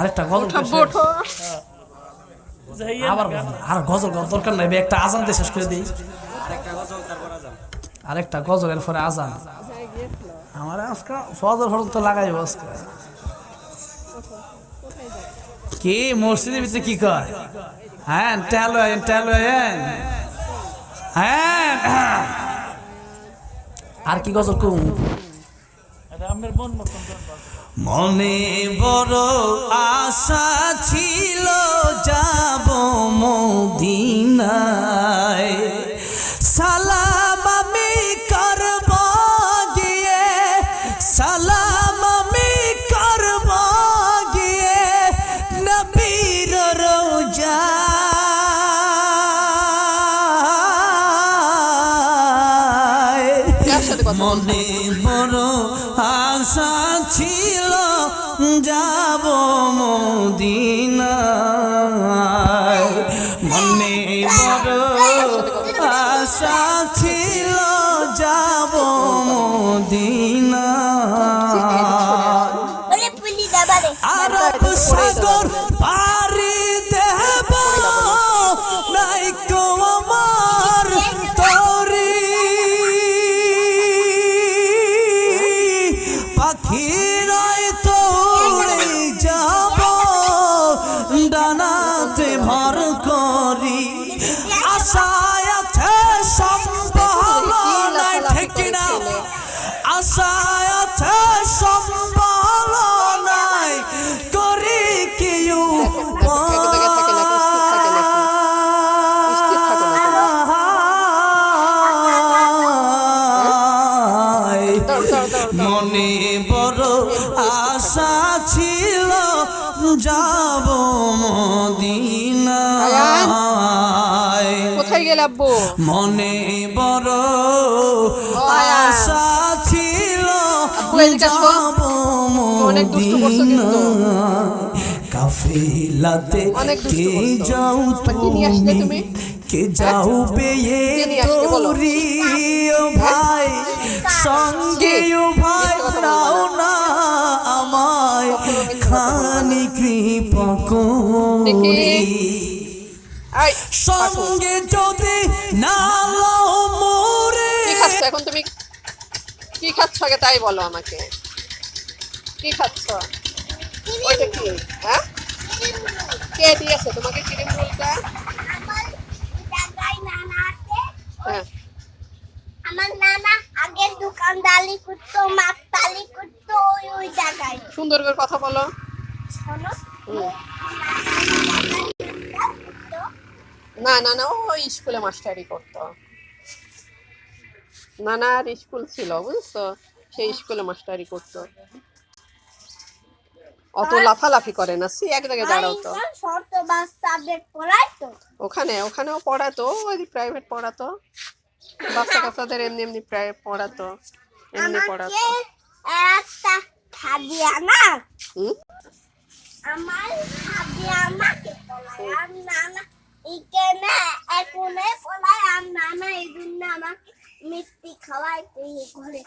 আরেকটা গজল আবার আর গজল গজল দরকার নাই একটা আজান দিয়ে শেষ করে দিই। আরেকটা গজল এর পরে আজান। আমার আজকে ফজর ফজর তো লাগাইব আজকে। কি মসজিদের ভিতরে কি কয়? হ্যাঁ টেল টেল হ্যাঁ। আর কি গজল কম? মনে বড় আশা ছিল যাব মদিনায়। মনে বড় আশা ছিল যাব মদিনায়। মনে বড় আশা ছিল যাব মদিনায়। ওরে পুলি দাবারে। আরব সাগর মনে বড় আশা ছিল যাব মদিনায় কোথায় গেলে আব্বু মনে বড় আশা ছিল। যাব। মদিনায়। কাফেলাতে কে যাও আসলে তুমি? কে যাও বেয়ে আসলে বলো? তোরি ও ভাই সঙ্গে ভাই নাও না আমায় খানি কৃপা সঙ্গে যদি না লও মোরে। এখন তুমি? কি খাচ্ছ আগে তাই বলো আমাকে। কি খাচ্ছ? ওইটা কি? হ্যাঁ? কে দিয়েছে? তোমাকে ক্রিম রোলটা আমার জায়গায় নানা আছে হ্যাঁ আমার নানা ওই ওই জায়গায়। সুন্দর করে কথা বলো। শোনো। না না না ওই স্কুলে মাস্টারি করতো। নানার স্কুল ছিল বুঝছ? সেই স্কুলে মাস্টারি করতো। অত লাফালাফি করে না। সে এক জায়গায় দাঁড়াও তো। ওখানে ওখানেও পড়াতো ওই প্রাইভেট পড়াতো। বাচ্চা কাচ্চাদের এমনি এমনি প্রায় পড়াতো এমনি পড়াতো। একটা খাদিয়া না আমার খাদিয়া আমাকে পড়ায় আর নানা ইকেনে এখনে পড়ায় আর নানা এই জন্য আমাকে মিষ্টি তুই ঘরে